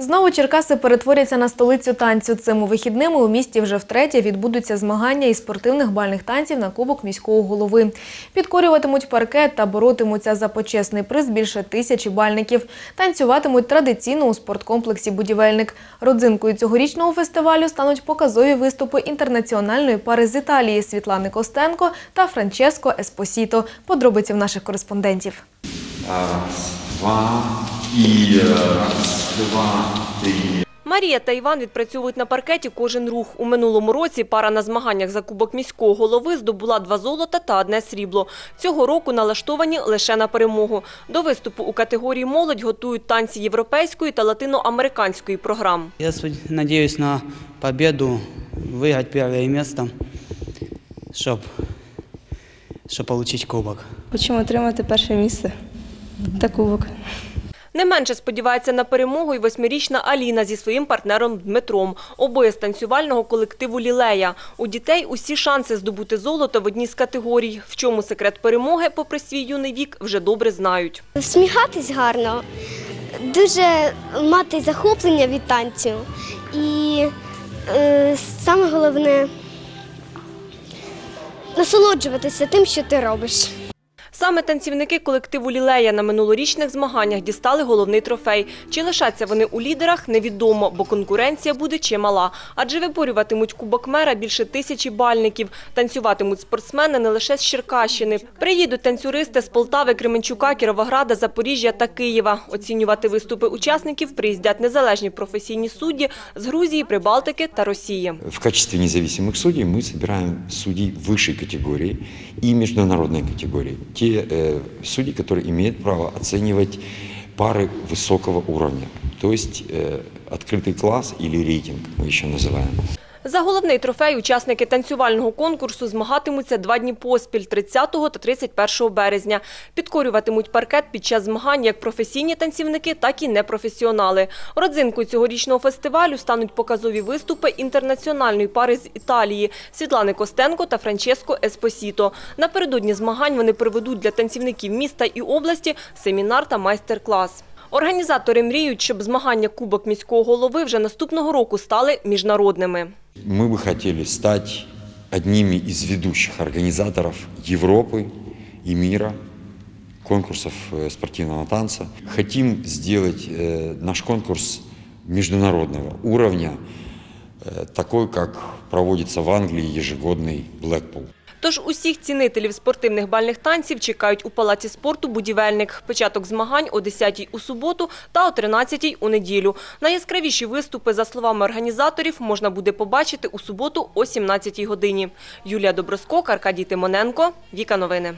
Знову Черкаси перетворяться на столицю танцю. Цими вихідними у місті вже втретє відбудуться змагання із спортивних бальних танців на Кубок міського голови. Підкорюватимуть паркет та боротимуться за почесний приз більше тисячі бальників. Танцюватимуть традиційно у спорткомплексі «Будівельник». Родзинкою цьогорічного фестивалю стануть показові виступи інтернаціональної пари з Італії Світлани Костенко та Франческо Еспосіто. Подробиці в наших кореспондентів. Раз, два і раз, три. Марія та Іван відпрацьовують на паркеті кожен рух. У минулому році пара на змаганнях за Кубок міського голови здобула два золота та одне срібло. Цього року налаштовані лише на перемогу. До виступу у категорії молодь готують танці європейської та латиноамериканської програм. Я сп- надеюсь на победу, выиграть первое место, чтобы чтоб получить кубок. Хочемо отримати перше місце та кубок. Не менше сподівається на перемогу й восьмирічна Аліна зі своїм партнером Дмитром. Обоє з танцювального колективу «Лілея». У дітей усі шанси здобути золото в одній з категорій. В чому секрет перемоги, попри свій юний вік, вже добре знають. Сміхатись гарно, дуже мати захоплення від танцю. І е, саме головне насолоджуватися тим, що ти робиш. Саме танцівники колективу «Лілея» на минулорічних змаганнях дістали головний трофей. Чи лишаться вони у лідерах, невідомо, бо конкуренція буде чимала. Адже виборюватимуть кубок мера більше тисячі бальників. Танцюватимуть спортсмени не лише з Черкащини. Приїдуть танцюристи з Полтави, Кременчука, Кіровограда, Запоріжжя та Києва. Оцінювати виступи учасників приїздять незалежні професійні судді з Грузії, Прибалтики та Росії. В качестве независимых судей мы собираем судей высшей категории и международной категории. Те э, судьи, которые имеют право оценивать пары высокого уровня, то есть э, открытый класс или рейтинг мы еще называем. За головний трофей учасники танцювального конкурсу змагатимуться два дні поспіль – 30 та 31 березня. Підкорюватимуть паркет під час змагань як професійні танцівники, так і непрофесіонали. Родзинкою цьогорічного фестивалю стануть показові виступи інтернаціональної пари з Італії – Світлани Костенко та Франческо Еспосіто. Напередодні змагань вони проведуть для танцівників міста і області семінар та майстер-клас. Організатори мріють, щоб змагання Кубок міського голови вже наступного року стали міжнародними. Мы бы хотели стать одними из ведущих организаторов Европы и мира конкурсов э, спортивного танца. Хотим сделать э, наш конкурс международного уровня, э, такой, как проводится в Англии ежегодный Blackpool. Тож усіх цінителів спортивних бальних танців чекають у Палаці спорту «Будівельник». Початок змагань о 10-й у суботу та о 13-й у неділю. Найяскравіші виступи, за словами організаторів, можна буде побачити у суботу о 17-й годині. Юлія Доброскок, Аркадій Тимоненко, Віка Новини.